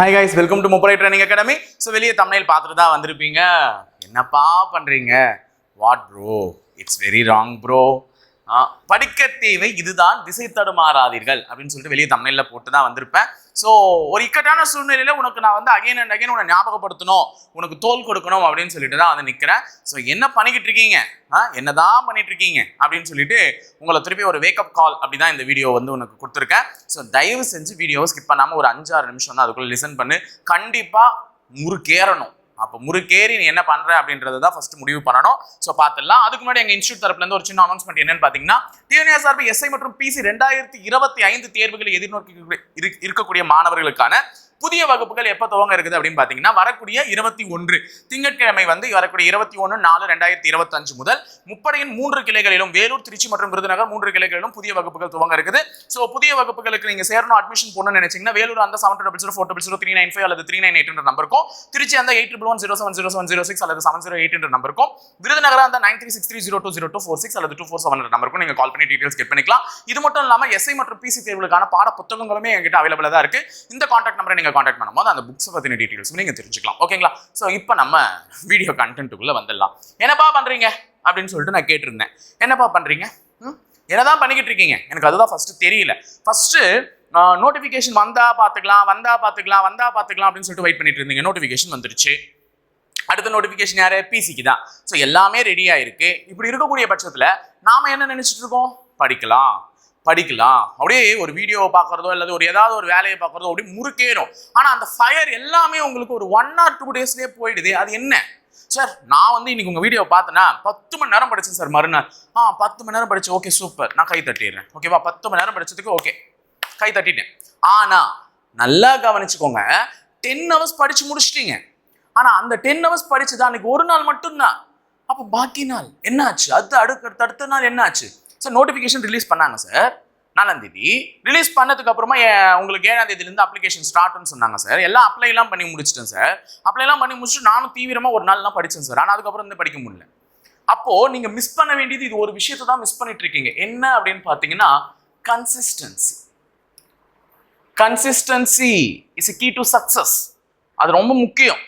Hi guys welcome to Mupparai training academy so வெளியே தமிழில் பார்த்துட்டு தான் வந்திருப்பீங்க. என்னப்பா பண்ணுறீங்க what bro it's very wrong bro படிக்க தேவை இதுதான் திசை தடுமாறாதீர்கள் அப்படின்னு சொல்லிட்டு வெளியே தமிழில் போட்டு தான் வந்திருப்பேன். ஸோ ஒரு இக்கட்டான சூழ்நிலையில் உனக்கு நான் வந்து அகைன் அண்ட் அகைன் உன்னை ஞாபகப்படுத்தணும் உனக்கு தோல் கொடுக்கணும் அப்படின்னு சொல்லிட்டு தான் வந்து நிற்கிறேன் ஸோ என்ன பண்ணிக்கிட்டு இருக்கீங்க? ஆ என்னதான் பண்ணிட்டு இருக்கீங்க? அப்படின்னு சொல்லிட்டு உங்களை திருப்பி ஒரு வேக்கப் கால் அப்படி தான் இந்த வீடியோ வந்து உனக்கு கொடுத்துருக்கேன். ஸோ தயவு செஞ்சு வீடியோவை ஸ்கிப் பண்ணாமல் ஒரு அஞ்சாறு நிமிஷம் தான் அதுக்குள்ளே லிசன் பண்ணு. கண்டிப்பாக முறுக்கேறணும். அப்போ முறுக்கேறி நீ என்ன பண்ற அப்படின்றது தான் ஃபர்ஸ்ட் முடிவு பண்ணணும். ஸோ பார்த்துடலாம். அதுக்கு முன்னாடி எங்கள் இன்ஸ்டியூட் தரப்புலேருந்து ஒரு சின்ன அனௌன்ஸ்மெண்ட் என்னன்னு பார்த்தீங்கன்னா டிஎன்ஏஎஸ்ஆர்பி எஸ்ஐ மற்றும் பிசி ரெண்டாயிரத்தி இருபத்தி ஐந்து தேர்வுகளை எதிர்நோக்கி இருக்கக்கூடிய மாணவர்களுக்கான புதிய வகுப்புகள் எப்போ துவங்க இருக்குது அப்படின்னு பார்த்தீங்கன்னா வரக்கூடிய இருபத்தி ஒன்று. திங்கட்கிழமை வந்து வரக்கூடிய இருபத்தி ஒன்று நாலு ரெண்டாயிரத்தி இருபத்தஞ்சு முதல் முப்படையின் மூன்று கிளைகளிலும் வேலூர் திருச்சி மற்றும் விருதுநகர் மூன்று கிளைகளிலும் புதிய வகுப்புகள் துவங்க இருக்குது. ஸோ புதிய வகுப்புகளுக்கு நீங்க சேரணும் அட்மிஷன் போடணும்னு நினைச்சீங்கன்னா வேலூர் அந்த seven double zero four double zero three nine five அல்லது த்ரீ நைன் எயிட் நம்பருக்கும் திருச்சி அந்த eight triple one zero seven zero seven zero six அல்லது செவன் ஜீரோ எயிட் நம்பருக்கும் விருதுநகர் அந்த nine three six three zero two zero two four six அல்லது two four seven நம்பருக்கும் நீங்க கால் பண்ணி டீடைல்ஸ் கெட் பண்ணிக்கலாம். இது மட்டும் இல்லாம எஸ்ஐ மற்றும் பிசி தேர்வுகளுக்கான பாட புத்தகங்களுமே எங்கிட்ட அவைலபிளா தான் இருக்கு. இந்த காண்டாக்ட் நம்பரை நீங்கள் காண்டாக்ட் பண்ணும்போது அந்த புக்ஸை பற்றின டீடைல்ஸ் நீங்கள் தெரிஞ்சுக்கலாம். ஓகேங்களா ஸோ இப்போ நம்ம வீடியோ கண்டென்ட்டுக்குள்ளே வந்துடலாம். என்னப்பா பண்ணுறீங்க அப்படின்னு சொல்லிட்டு நான் கேட்டிருந்தேன். என்னப்பா பண்ணுறீங்க ம்? என்னதான் பண்ணிக்கிட்டு இருக்கீங்க? எனக்கு அதுதான் ஃபஸ்ட்டு தெரியல. ஃபஸ்ட்டு நோட்டிஃபிகேஷன் வந்தா பார்த்துக்கலாம் வந்தா பார்த்துக்கலாம் வந்தா பார்த்துக்கலாம் அப்படின்னு சொல்லிட்டு வெயிட் பண்ணிட்டு இருந்தீங்க. நோட்டிஃபிகேஷன் வந்துருச்சு. அடுத்த நோட்டிஃபிகேஷன் யாரு? பிசிக்கு தான். ஸோ எல்லாமே ரெடியா இருக்கு இப்படி இருக்கக்கூடிய பட்சத்தில் நாம என்ன நினைச்சிட்டு இருக்கோம்? படிக்கலாம். படிக்கலாம். அப்படியே ஒரு வீடியோவை பார்க்குறதோ அல்லது ஒரு ஏதாவது ஒரு வேலையை பார்க்குறதோ அப்படியே முறுக்கேறும். ஆனால் அந்த ஃபயர் எல்லாமே உங்களுக்கு ஒரு ஒன் ஆர் டூ டேஸ்லேயே போயிடுது. அது என்ன? சார் நான் வந்து இன்னைக்கு உங்கள் வீடியோ பார்த்தேன்னா பத்து மணி நேரம் படித்தேன் சார் மறுநாள். ஆ பத்து மணி நேரம் படித்தேன் ஓகே சூப்பர் நான் கை தட்டிடுறேன். ஓகேவா பத்து மணி நேரம் படிச்சதுக்கு ஓகே கை தட்டிட்டேன். ஆனால் நல்லா கவனிச்சுக்கோங்க. டென் ஹவர்ஸ் படித்து முடிச்சிட்டீங்க. ஆனால் அந்த டென் ஹவர்ஸ் படிச்சது அன்னைக்கு ஒரு நாள் மட்டும்தான். அப்போ பாக்கி நாள் என்னாச்சு? அது அடுக்க அடுத்த நாள் என்னாச்சு? சார் நோட்டிஃபிகேஷன் ரிலீஸ் பண்ணாங்க சார் நாலாம் தேதி. ரிலீஸ் பண்ணதுக்கு அப்புறமா உங்களுக்கு ஏழாம் தேதியிலேருந்து அப்ளிகேஷன் ஸ்டார்ட்னு சொன்னாங்க சார் எல்லாம் அப்ளைலாம் பண்ணி முடிச்சிட்டேன் சார் அப்ளைலாம் பண்ணி முடிச்சுட்டு நானும் தீவிரமாக ஒரு நாள்லாம் படித்தேன் சார் ஆனால் அதுக்கப்புறம் வந்து படிக்க முடியல. அப்போது நீங்கள் மிஸ் பண்ண வேண்டியது இது ஒரு விஷயத்தை தான் மிஸ் பண்ணிட்டு இருக்கீங்க. என்ன அப்படின்னு பார்த்தீங்கன்னா consistency consistency is key to success அது ரொம்ப முக்கியம்.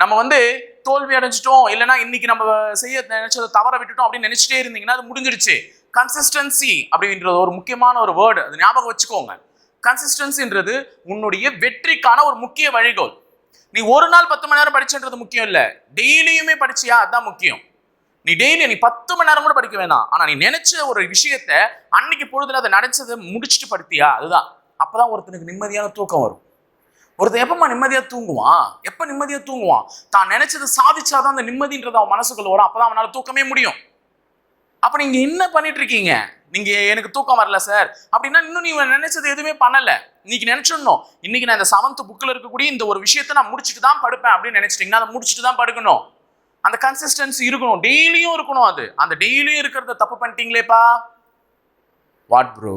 நம்ம வந்து தோல்வி அடைஞ்சிட்டோம். இல்லைன்னா இன்னைக்கு நம்ம செய்ய நினைச்சதை தவற விட்டுட்டோம் அப்படின்னு நினைச்சிட்டே இருந்தீங்கன்னா அது முடிஞ்சிடுச்சு. கன்சிஸ்டன்சி அப்படின்றது ஒரு முக்கியமான ஒரு வேர்டு அது ஞாபகம் வச்சுக்கோங்க. கன்சிஸ்டன்சின்றது உன்னுடைய வெற்றிக்கான ஒரு முக்கிய வழிகோல் நீ ஒரு நாள் பத்து மணி நேரம் படிச்சுன்றது முக்கியம் இல்லை. டெய்லியுமே படிச்சியா? அதுதான் முக்கியம். நீ டெய்லி நீ பத்து மணி நேரம் கூட படிக்க வேணாம். ஆனால் நீ நினைச்ச ஒரு விஷயத்த அன்னைக்கு பொழுதுல அதை நினைச்சதை முடிச்சுட்டு படுத்தியா? அதுதான். அப்பதான் ஒருத்தனுக்கு நிம்மதியான தூக்கம் வரும். ஒருத்தன் எப்பமா நிம்மதியா தூங்குவான்? எப்ப நிம்மதியா தூங்குவான்? தான் நினைச்சதை சாதிச்சாதான் அந்த நிம்மதின்றது அவன் மனசுக்குள்ள வரும். அப்பதான் அவனால தூக்கமே முடியும். அப்ப நீங்க என்ன பண்ணிட்டு இருக்கீங்க? நீங்க எனக்கு தூக்கம் வரல சார். அப்படின்னா இன்னும் நீ நினைச்சது எதுவுமே பண்ணல. இன்னைக்கு நினைச்சிடணும். இன்னைக்கு நான் இந்த செவன்த் புக்ல இருக்கக்கூடிய இந்த ஒரு விஷயத்த நான் முடிச்சுட்டு தான் படுப்பேன் அப்படின்னு நினைச்சிட்டீங்கன்னா அதை முடிச்சுட்டு தான் படுக்கணும். அந்த கன்சிஸ்டன்சி இருக்கணும். டெய்லியும் இருக்கணும் அது. அந்த டெய்லியும் இருக்கிறத தப்பு பண்ணிட்டீங்களேப்பா. What bro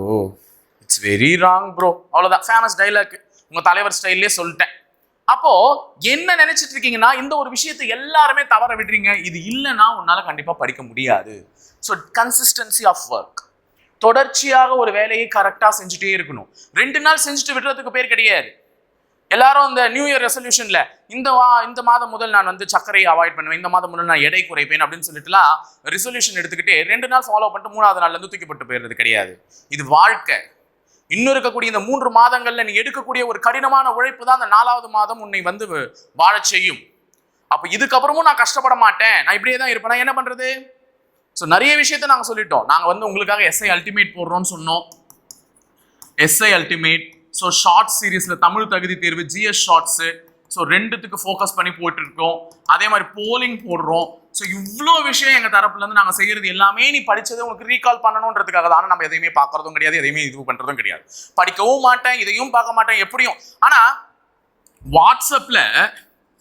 it's very wrong bro அவ்வளோதான் ஃபேமஸ் டைலாக் உங்கள் தலைவர் ஸ்டைல்லே சொல்லிட்டேன். அப்போ என்ன நினைச்சிட்டு இருக்கீங்கன்னா இந்த ஒரு விஷயத்தை எல்லாருமே தவற விடுறீங்க. இது இல்லைன்னா உன்னால கண்டிப்பா படிக்க முடியாது. ஸோ கன்சிஸ்டன்சி ஆஃப் ஒர்க் தொடர்ச்சியாக ஒரு வேலையை கரெக்டாக செஞ்சுட்டே இருக்கணும். ரெண்டு நாள் செஞ்சுட்டு விடுறதுக்கு பேர் கிடையாது. எல்லாரும் இந்த நியூ இயர் ரெசல்யூஷன்ல இந்த வா இந்த மாதம் முதல் நான் வந்து சர்க்கரையை அவாய்ட் பண்ணுவேன். இந்த மாதம் முதல் நான் எடை குறைப்பேன் அப்படின்னு சொல்லிட்டுலாம் ரெசல்யூஷன் எடுத்துக்கிட்டு ரெண்டு நாள் ஃபாலோ பண்ணிட்டு மூணாவது நாள்ல இருந்து தூக்கிப்பட்டு போயிடுறது கிடையாது. இது வாழ்க்கை. இன்னும் இருக்கக்கூடிய இந்த மூன்று மாதங்கள்ல நீ எடுக்கக்கூடிய ஒரு கடினமான உழைப்பு தான் அந்த நாலாவது மாதம் உன்னை வந்து வாழச் செய்யும். அப்ப இதுக்கப்புறமும் நான் கஷ்டப்பட மாட்டேன். நான் இப்படியே தான் இருப்பேன். என்ன பண்றது? ஸோ நிறைய விஷயத்த நாங்கள் சொல்லிட்டோம். நாங்கள் வந்து உங்களுக்காக எஸ்ஐ அல்டிமேட் போடுறோம்னு சொன்னோம். எஸ்ஐ அல்டிமேட் ஸோ ஷார்ட் சீரீஸில் தமிழ் தகுதி தேர்வு ஜிஎஸ் ஷார்ட்ஸு ஸோ ரெண்டுத்துக்கு ஃபோக்கஸ் பண்ணி போயிட்டு இருக்கோம் அதே மாதிரி போலிங் போடுறோம். ஸோ இவ்வளோ விஷயம் எங்கள் தரப்புலேருந்து நாங்கள் செய்கிறது எல்லாமே நீ படித்ததை உனக்கு ரீகால் பண்ணணுன்றதுக்காக தான் நம்ம எதையுமே பார்க்குறதும் கிடையாது எதையுமே இது பண்ணுறதும் கிடையாது. படிக்கவும் மாட்டேன் இதையும் பார்க்க மாட்டேன் எப்படியும். ஆனால் வாட்ஸ்அப்பில்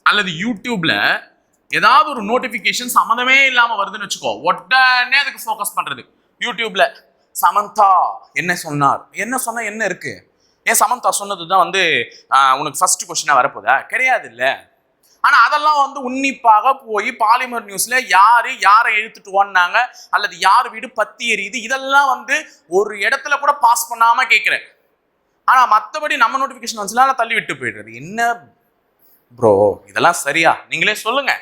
அல்லது யூடியூப்பில் ஏதாவது ஒரு நோட்டிஃபிகேஷன் சம்மந்தமே இல்லாமல் வருதுன்னு வச்சுக்கோ உடனே அதுக்கு ஃபோக்கஸ் பண்ணுறது யூடியூப்பில் சமந்தா என்ன சொன்னார்? என்ன சொன்னால் என்ன இருக்குது ஏன் சமந்தா சொன்னது தான் வந்து உனக்கு ஃபர்ஸ்ட் கொஸ்டினாக வரப்போதா? கிடையாது இல்லை ஆனால் அதெல்லாம் வந்து உன்னிப்பாக போய் பாலிமர் நியூஸ்ல யாரு யாரை இழுத்துட்டு ஓடினாங்க அல்லது யார் வீடு பத்தி எரியுது இதெல்லாம் வந்து ஒரு இடத்துல கூட பாஸ் பண்ணாம கேட்குறேன். ஆனா மற்றபடி நம்ம நோட்டிஃபிகேஷன் வந்துச்சுன்னா தள்ளி விட்டு போயிடுறது. என்ன ப்ரோ இதெல்லாம் சரியா? நீங்களே சொல்லுங்க.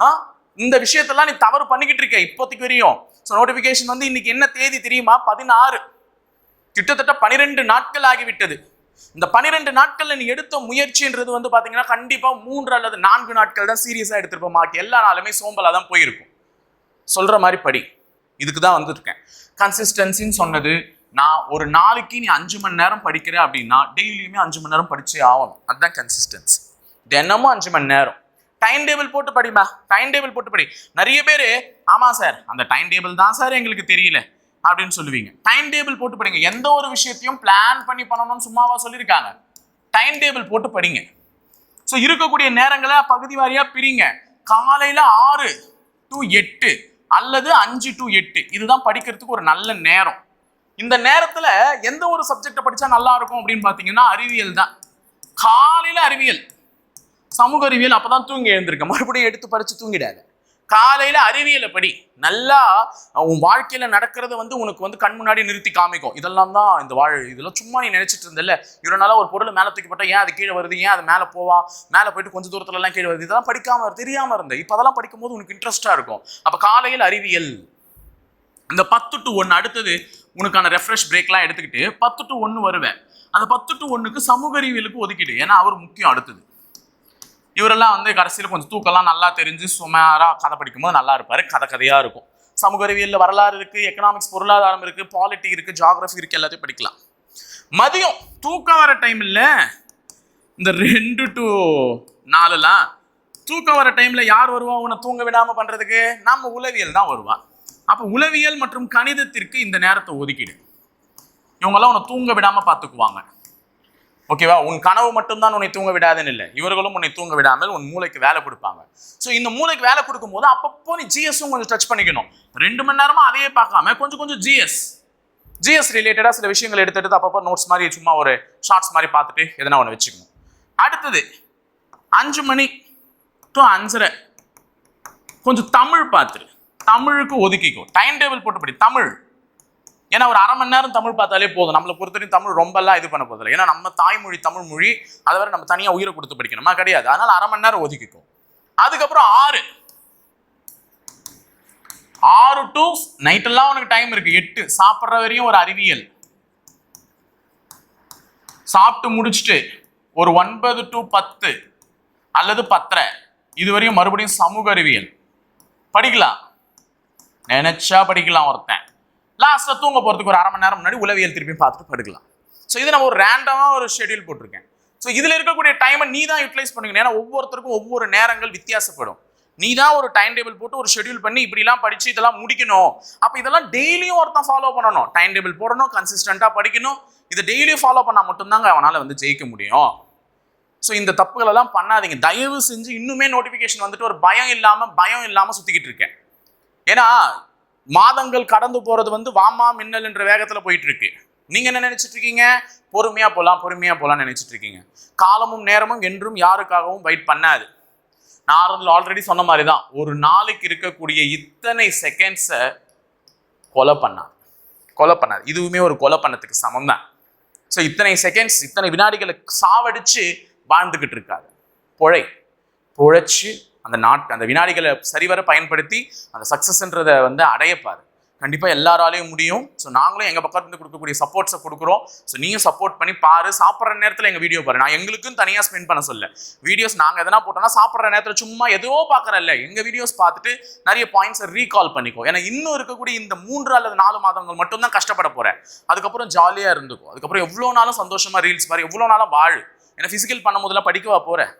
ஆ? இந்த விஷயத்தெல்லாம் நீ தவறு பண்ணிக்கிட்டு இருக்க இப்போதைக்கு வரையும். ஸோ நோட்டிஃபிகேஷன் வந்து இன்னைக்கு என்ன தேதி தெரியுமா? பதினாறு. கிட்டத்தட்ட பனிரெண்டு நாட்கள் ஆகிவிட்டது. இந்த பனிரெண்டு நாட்கள்ல நீ எடுத்த முயற்சின்றது வந்து பாத்தீங்கன்னா கண்டிப்பா மூன்று அல்லது நான்கு நாட்கள் தான் சீரியஸா எடுத்திருப்போம். மார்க் எல்லா நாளுமே சோம்பலா தான் போயிருக்கும். சொல்ற மாதிரி படி. இதுக்கு தான் வந்துருக்கேன். கன்சிஸ்டன்சின்னு சொன்னது நான் ஒரு நாளைக்கு நீ அஞ்சு மணி நேரம் படிக்கிற அப்படின்னா டெய்லியுமே அஞ்சு மணி நேரம் படிச்சே ஆகணும். அதுதான் கன்சிஸ்டன்சி தினமும் அஞ்சு மணி நேரம். டைம் டேபிள் போட்டு படிமா டைம் டேபிள் போட்டு படி. நிறைய பேர் ஆமா சார் அந்த டைம் டேபிள் தான் சார் எங்களுக்கு தெரியல. அப்படின்னு சொல்லுவீங்க. டைம் டேபிள் போட்டு படிங்க. எந்த ஒரு விஷயத்தையும் பிளான் பண்ணி பண்ணணும்னு சும்மாவா சொல்லியிருக்காங்க. டைம் டேபிள் போட்டு படிங்க. ஸோ இருக்கக்கூடிய நேரங்களை பகுதி வாரியா பிரிங்க. காலையில ஆறு டு எட்டு அல்லது அஞ்சு டு எட்டு. இதுதான் படிக்கிறதுக்கு ஒரு நல்ல நேரம். இந்த நேரத்துல எந்த ஒரு சப்ஜெக்டை படிச்சா நல்லா இருக்கும் அப்படின்னு பாத்தீங்கன்னா அறிவியல் தான். காலையில அறிவியல். சமூக அறிவியல் அப்பதான் தூங்கி எழுந்திருக்க. மறுபடியும் எடுத்து படிச்சு தூங்கிடாது. காலையில் அறிவியலை படி நல்லா உன் வாழ்க்கையில் நடக்கிறத வந்து உனக்கு வந்து கண் முன்னாடி நிறுத்தி காமிக்கும். இதெல்லாம் தான் இந்த வாழ் இதெல்லாம் சும்மா நீ நினச்சிட்டு இருந்தல இவ்வளோ நாளாக ஒரு பொருள் மேலே தூக்கி ஏன் அது கீழே வருது? ஏன் அது மேலே போவா? மேலே போயிட்டு கொஞ்சம் தூரத்துலலாம் கீழே வருது? இதெல்லாம் படிக்காமல் தெரியாமல் இருந்தேன் இப்போ அதெல்லாம் படிக்கும்போது உனக்கு இன்ட்ரெஸ்ட்டாக இருக்கும். அப்போ காலையில் அறிவியல். இந்த பத்து டு ஒன்று அடுத்தது உனக்கான ரெஃப்ரெஷ் பிரேக்லாம் எடுத்துக்கிட்டு பத்து டு ஒன்று வருவேன். அந்த பத்து டு ஒன்றுக்கு சமூக அறிவியலுக்கு ஒதுக்கிடு. ஏன்னா அவர் முக்கியம் அடுத்தது. இவரெல்லாம் வந்து கடைசியில் கொஞ்சம் தூக்கெல்லாம் நல்லா தெரிஞ்சு சுமாராக கதை படிக்கும்போது நல்லா இருப்பார். கதை கதையாக இருக்கும். சமூக அறிவியலில் வரலாறு இருக்குது எக்கனாமிக்ஸ் பொருளாதாரம் இருக்குது பாலிட்டி இருக்குது ஜாகிரஃபி இருக்குது எல்லாத்தையும் படிக்கலாம். மதியம் தூக்கம் வர டைமில் இந்த ரெண்டு டு நாலுலாம் தூக்கம் வர டைமில் யார் வருவா? உன்னை தூங்க விடாமல் பண்ணுறதுக்கு நம்ம உளவியல் தான் வருவா. அப்போ உளவியல் மற்றும் கணிதத்திற்கு இந்த நேரத்தை ஒதுக்கிடு. இவங்கெல்லாம் உன்னை தூங்க விடாமல் பார்த்துக்குவாங்க. ஓகேவா? உன் கனவு மட்டும்தான் உன்னை தூங்க விடாதுன்னு இல்லை. இவர்களும் உன்னை தூங்க விடாமல் உன் மூளைக்கு வேலை கொடுப்பாங்க. ஸோ இந்த மூளைக்கு வேலை கொடுக்கும்போது அப்பப்போ நீ ஜிஎஸும் கொஞ்சம் டச் பண்ணிக்கணும். ரெண்டு மணி நேரமா அதையே பார்க்காம கொஞ்சம் கொஞ்சம் ஜிஎஸ் ஜிஎஸ் ரிலேட்டடாக சில விஷயங்கள் எடுத்து எடுத்து அப்பப்போ நோட்ஸ் மாதிரி சும்மா ஒரு ஷார்ட்ஸ் மாதிரி பார்த்துட்டு எதனா ஒன்று வச்சுக்கணும். அடுத்தது அஞ்சு மணி டு அஞ்சரை. கொஞ்சம் தமிழ் பார்த்துரு. தமிழுக்கு ஒதுக்கிக்கும் டைம் டேபிள் போட்டுப்படி தமிழ். ஏன்னா ஒரு அரை மணி நேரம் தமிழ் பார்த்தாலே போதும். நம்மளை பொறுத்தவரைக்கும் தமிழ் ரொம்பலாம் இது பண்ண போதில்லை ஏன்னா நம்ம தாய்மொழி தமிழ் மொழி அதை வரை நம்ம தனியாக உயிரை கொடுத்து படிக்கணுமா? கிடையாது. அதனால அரை மணி நேரம் ஒதுக்கிக்கும். அதுக்கப்புறம் ஆறு. ஆறு டு நைட்டெல்லாம் உனக்கு டைம் இருக்கு. எட்டு. சாப்பிட்ற வரையும் ஒரு அறிவியல். சாப்பிட்டு முடிச்சுட்டு ஒரு ஒன்பது டு பத்து அல்லது பத்தரை. இது வரையும் மறுபடியும் சமூக அறிவியல். படிக்கலாம். நினைச்சா படிக்கலாம் ஒருத்தன். லாஸ்ட்டில் தூங்க போகிறதுக்கு ஒரு அரை மணி நேரம் முன்னாடி உளவியல் திருப்பி பார்த்துட்டு படுக்கலாம். ஸோ இது நம்ம ஒரு ரேண்டமாக ஒரு ஷெட்யூல் போட்டிருக்கேன். ஸோ இதில் இருக்கக்கூடிய டைமை நீ தான் யூட்டிலைஸ் பண்ணிக்கணும் ஏன்னா ஒவ்வொருத்தருக்கும் ஒவ்வொரு நேரங்கள் வித்தியாசப்படும். நீ தான் ஒரு டைம் டேபிள் போட்டு ஒரு ஷெட்யூல் பண்ணி இப்படிலாம் படித்து இதெல்லாம் முடிக்கணும். அப்போ இதெல்லாம் டெய்லியும் ஒருத்தன் ஃபாலோ பண்ணணும். டைம் டேபிள் போடணும் கன்சிஸ்டண்ட்டாக படிக்கணும். இதை டெய்லியும் ஃபாலோ பண்ணால் மட்டும்தாங்க அவனால் வந்து ஜெயிக்க முடியும். ஸோ இந்த தப்புகள் எல்லாம் பண்ணாதீங்க. தயவு செஞ்சு இன்னுமே நோட்டிஃபிகேஷன் வந்துட்டு ஒரு பயம் இல்லாமல் பயம் இல்லாமல் சுற்றிக்கிட்டு இருக்கேன். ஏன்னா மாதங்கள் கடந்து போறது வந்து வாமா மின்னல் என்ற வேகத்துல போயிட்டு இருக்கு நீங்க என்ன நினைச்சிட்டு இருக்கீங்க? பொறுமையா போலாம் பொறுமையா போகலாம்னு நினைச்சிட்டு இருக்கீங்க. காலமும் நேரமும் என்றும் யாருக்காகவும் வெயிட் பண்ணாது. நான் ஆல்ரெடி சொன்ன மாதிரி தான் ஒரு நாளைக்கு இருக்கக்கூடிய இத்தனை செகண்ட்ஸை கொலை பண்ணாது கொலை பண்ணாது இதுவுமே ஒரு கொலை பண்ணத்துக்கு சமம் தான் ஸோ இத்தனை செகண்ட்ஸ் இத்தனை வினாடிகளை சாவடிச்சு வாழ்ந்துக்கிட்டு இருக்காரு. புழை. புழைச்சி அந்த நாட் அந்த வினாடிகளை சரிவர பயன்படுத்தி அந்த சக்ஸஸ்ன்றதை வந்து அடையப்பாரு. கண்டிப்பாக எல்லாராலையும் முடியும். ஸோ நாங்களும் எங்கள் பக்கத்துலேருந்து கொடுக்கக்கூடிய சப்போர்ட்ஸை கொடுக்குறோம். ஸோ நீயும் சப்போர்ட் பண்ணி பாரு. சாப்பிட்ற நேரத்தில் எங்கள் வீடியோ பாரு. நான் எங்களுக்கும் தனியாக ஸ்பெண்ட் பண்ண சொல்ல வீடியோஸ் நாங்கள் எதனா போட்டோம்னா சாப்பிட்ற நேரத்தில் சும்மா எதுவோ பார்க்குறல்ல எங்கள் வீடியோஸ் பார்த்துட்டு நிறைய பாயிண்ட்ஸை ரீகால் பண்ணிக்கோ. ஏன்னா இன்னும் இருக்கக்கூடிய இந்த மூன்று அல்லது நாலு மாதங்கள் மட்டும்தான் கஷ்டப்பட போகிறேன் அதுக்கப்புறம் ஜாலியாக இருந்துக்கும் அதுக்கப்புறம் எவ்வளோ நாளும் சந்தோஷமாக ரீல்ஸ் பாரு. எவ்வளோ நாளும் வாழு. ஏன்னா ஃபிசிக்கல் பண்ணும் போதெல்லாம் படிக்கவா போகிறேன்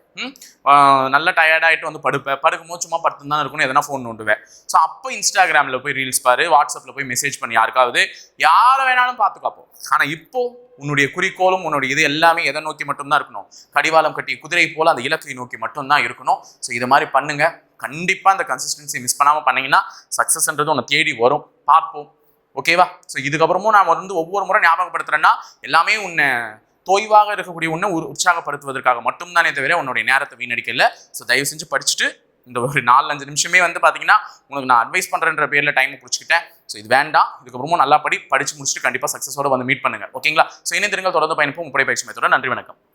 நல்லா டயர்டாயிட்டு வந்து படுப்பேன் படுக்கும்போது சும்மா படுத்து தான் இருக்கணும். எதனா ஃபோன் நோண்டுவேன். ஸோ அப்போ இன்ஸ்டாகிராமில் போய் ரீல்ஸ் பாரு. வாட்ஸ்அப்பில் போய் மெசேஜ் பண்ணி. யாருக்காவது. யாரை வேணாலும் பார்த்துக்காப்போம் ஆனால் இப்போ உன்னுடைய குறிக்கோளும் உன்னுடைய இது எல்லாமே எதை நோக்கி மட்டும்தான் இருக்கணும்? கடிவாளம் கட்டி குதிரை போல் அந்த இலக்கை நோக்கி மட்டும்தான் இருக்கணும். ஸோ இது மாதிரி பண்ணுங்க. கண்டிப்பாக அந்த கன்சிஸ்டன்சி மிஸ் பண்ணாமல் பண்ணிங்கன்னா சக்ஸஸ்ன்றது உன்னை தேடி வரும். பார்ப்போம். ஓகேவா ஸோ இதுக்கப்புறமும் நான் வந்து ஒவ்வொரு முறை ஞாபகப்படுத்துகிறேன்னா எல்லாமே உன்னை தொய்வாக இருக்கக்கூடிய உன்னை உற்சாகப்படுத்துவதற்காக மட்டும்தானே தவிர உன்னுடைய நேரத்தை வீணடிக்கல. ஸோ தயவு செஞ்சு படிச்சுட்டு இந்த ஒரு நாலு அஞ்சு நிமிஷமே வந்து பார்த்தீங்கன்னா உனக்கு நான் அட்வைஸ் பண்ணுறேன்ற பேரில் டைம் பிடிச்சிக்கிட்டேன். ஸோ இது வேண்டாம். இதுக்கப்புறமும் நல்லா படி படிச்சு முடிச்சுட்டு கண்டிப்பாக சக்ஸஸோட வந்து மீட் பண்ணுங்க. ஓகேங்களா ஸோ இணைந்திருங்கள். தொடர்ந்து பயணிப்போம். முப்படை பயிற்சி மையத்தோட நன்றி வணக்கம்.